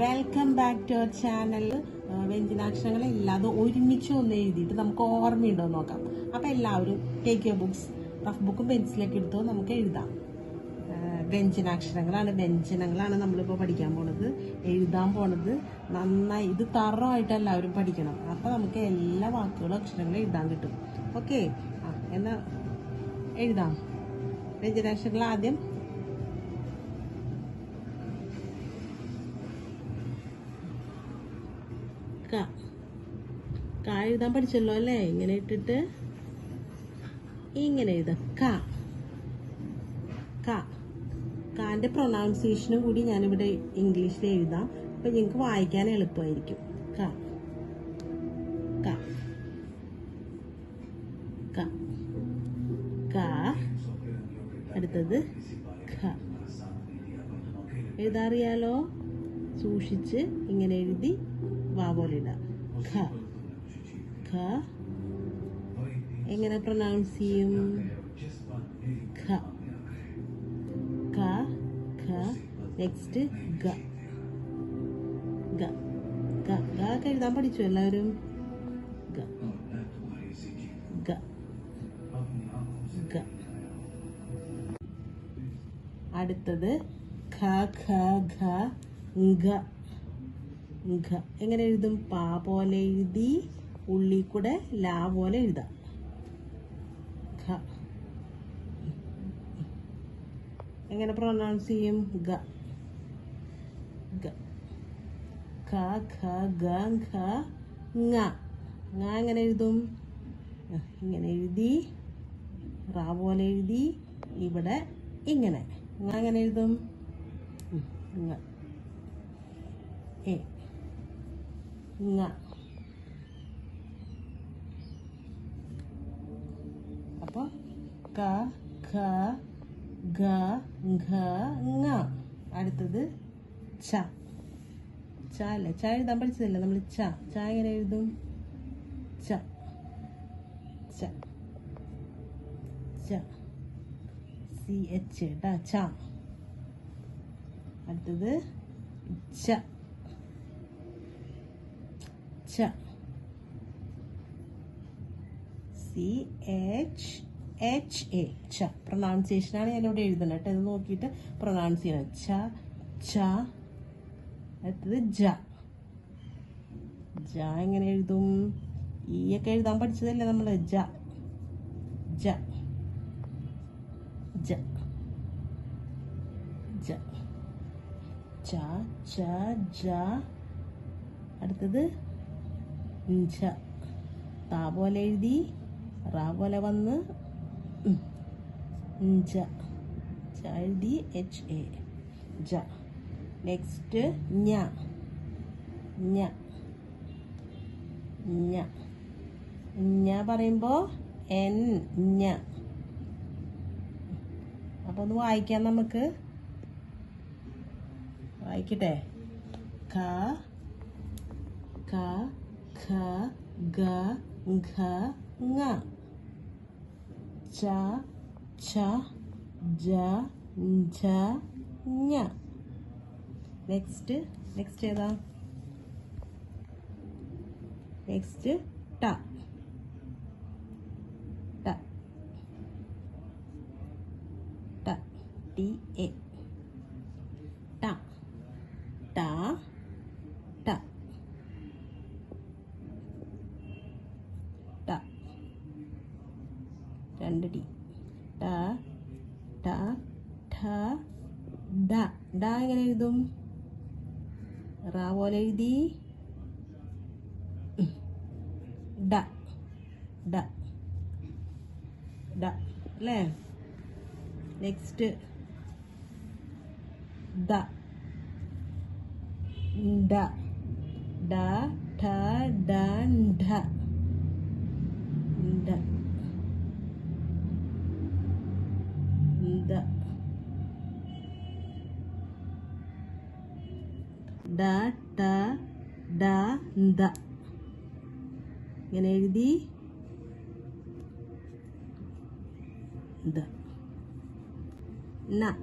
Welcome back to our channel വ്യഞ്ജനാക്ഷരങ്ങൾ ഇല്ലാതെ ഒരുമിച്ച് ഒന്ന് എഴുതിയിട്ട് നമുക്ക് ഓർമ്മയുണ്ടോ നോക്കാം. അപ്പം എല്ലാവരും ടേക്ക് യുവർ ബുക്സ് റഫ് ബുക്കും പെൻസിലൊക്കെ എടുത്തോ നമുക്ക് എഴുതാം. വ്യഞ്ജനാക്ഷരങ്ങളാണ് വ്യഞ്ജനങ്ങളാണ് നമ്മളിപ്പോൾ പഠിക്കാൻ പോണത് എഴുതാൻ പോണത്. നന്നായി ഇത് തറവായിട്ട് എല്ലാവരും പഠിക്കണം. അപ്പം നമുക്ക് എല്ലാ വാക്കുകളും അക്ഷരങ്ങളും എഴുതാൻ കിട്ടും. ഓക്കെ എന്നാൽ എഴുതാം. വ്യഞ്ജനാക്ഷരങ്ങൾ ആദ്യം ക ക എഴുതാൻ പഠിച്ചല്ലോ അല്ലേ? ഇങ്ങനെ ഇട്ടിട്ട്. ഇങ്ങനെ എഴുതാം. ക. കാന്റെ പ്രൊനൗൺസിയേഷനും കൂടി ഞാനിവിടെ ഇംഗ്ലീഷിൽ എഴുതാം. അപ്പൊ നിങ്ങൾക്ക് വായിക്കാൻ എളുപ്പമായിരിക്കും. ക. ക. അടുത്തത് ഖ. എഴുതാറിയാലോ? സൂക്ഷിച്ച് ഇങ്ങനെ എഴുതി വാ പോലെ ഇടാം ഖ. ഖ. എങ്ങനെ പ്രൊനൗൺസ് ചെയ്യും? ഖ. ഖ. ഖ. നെക്സ്റ്റ് ഗ. ഗ. ഗ. ഗ എഴുതാൻ പഠിച്ചു എല്ലാവരും. ഗ. ഗ. ഗ. അടുത്തത് ഖ ഖ ഖ ഗ ഘ എങ്ങനെ എഴുതും? പാ പോലെ എഴുതി ഉള്ളി കൂടെ ലാ പോലെ എഴുതാം. ഘ എങ്ങനെ പ്രൊനൗൺസ് ചെയ്യും? ഗ. ഗ. ഖ ഖ ഗ ങ എങ്ങനെ എഴുതും? ഇങ്ങനെ എഴുതി റാ പോലെ എഴുതി ഇവിടെ ഇങ്ങനെ. ങ എങ്ങനെ എഴുതും? ങ. എ. ങ അപ്പോൾ ക ഖ ഗ ഘ ങ. അടുത്തത് ച. ച അല്ല? ച എഴുതാൻ പഠിച്ചതല്ല നമ്മൾ ച? ച എങ്ങനെ എഴുതും? ച. ച. ച. സി എച്ച് കേട്ടാ ച. അടുത്തത് ച. ച സി എച്ച് എച്ച് എ. ച പ്രൊണൗൺസിയേഷനാണ് ഞാനിവിടെ എഴുതുന്നത് കേട്ടോ. ഇത് നോക്കിയിട്ട് പ്രൊണൗൺസ് ചെയ്യണം. ച ച അടുത്തത് ജ. ജ എങ്ങനെ എഴുതും? ഈ ഒക്കെ എഴുതാൻ പഠിച്ചതല്ലേ നമ്മൾ ജ. ജ. ജ. ജ. ച ച ജ അടുത്തത് ജ താ പോലെ എഴുതി റാ പോലെ വന്ന് ഇഞ്ച എഴുതി എച്ച് എ ജ നെക്സ്റ്റ് ഞ. ഞ. ഞ. ഞ പറയുമ്പോൾ എൻ ഞ. അപ്പോൾ ഒന്ന് വായിക്കാം നമുക്ക്. വായിക്കട്ടെ? ക ക ഖ ഗ ഘ ങ ച ഛ ജ ഝ ഞ നെക്സ്റ്റ് നെക്സ്റ്റ് ഏതാ നെക്സ്റ്റ് ട ട ട ടി എ ട ട ട ഡ ഡ എങ്ങനെ എഴുതും? റ പോലെ എഴുതി. ഡ. ഡ. ഡ. അല്ലേ? നെക്സ്റ്റ് ദ. ഡ. ഡ. ഠ. ഡ. ഢ ഡ da da da nda ingane da na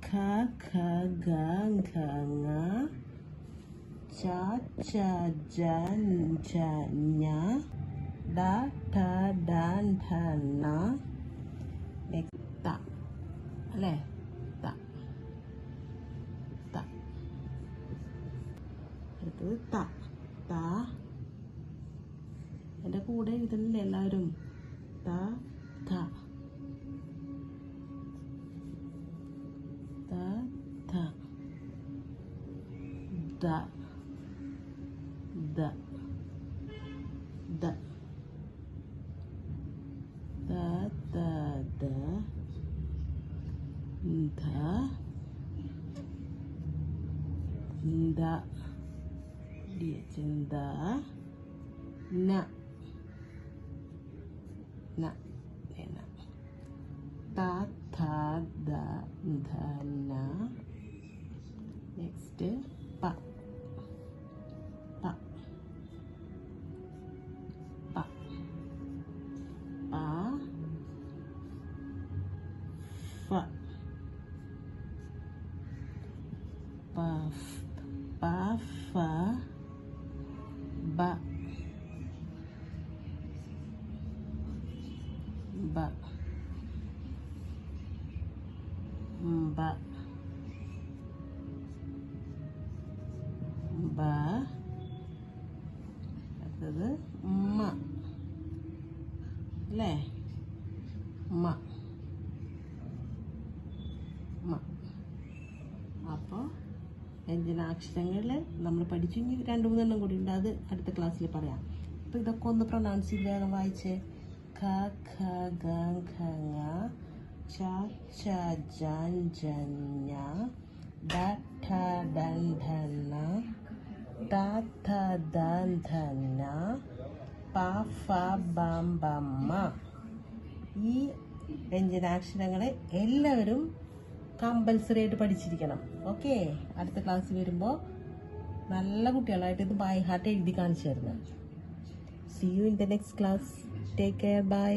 ka ka ga ga nga cha cha ja ja nya ഡ ഠ ഡ ഢ ണ ത. അല്ലേ? ത. ത. അടുത്തത് ത. ത. എന്റെ കൂടെ എഴുതണില്ലേ എല്ലാവരും? ത ഥ ത ഥ ത ദ ദ ദ ദ ധ ദ ചിന്ത ന ന ന ത ഥ ദ ധ ന നെക്സ്റ്റ് പ പ പ പ ഫ ബ ബ ബ ബ അടുത്തത് മ അല്ലേ മ മ അപ്പോൾ വ്യഞ്ജനാക്ഷരങ്ങളിൽ നമ്മൾ പഠിച്ചു ഇനി രണ്ട് മൂന്നെണ്ണം കൂടി ഉണ്ട്. അത് അടുത്ത ക്ലാസ്സിൽ പറയാം. അപ്പോൾ ഇതൊക്കെ ഒന്ന് പ്രൊണൗൺസ് ചെയ്ത് വേഗം വായിച്ചേ. ഖ ഖ ഗ ഖ ങ ച ച ജ ജ ഞ ഡ ഠ ഡ ഢ ണ ത ഥ ദ ധ ന പ ഫ ബ ബ മ. ഈ വ്യഞ്ജനാക്ഷരങ്ങളെ എല്ലാവരും കമ്പൽസറി ആയിട്ട് പഠിച്ചിരിക്കണം. ഓക്കെ അടുത്ത ക്ലാസ് വരുമ്പോൾ നല്ല കുട്ടികളായിട്ട് ഇത് ബൈ ഹാർട്ട് എഴുതി കാണിച്ചു തരുന്നത് see you in the next class take care bye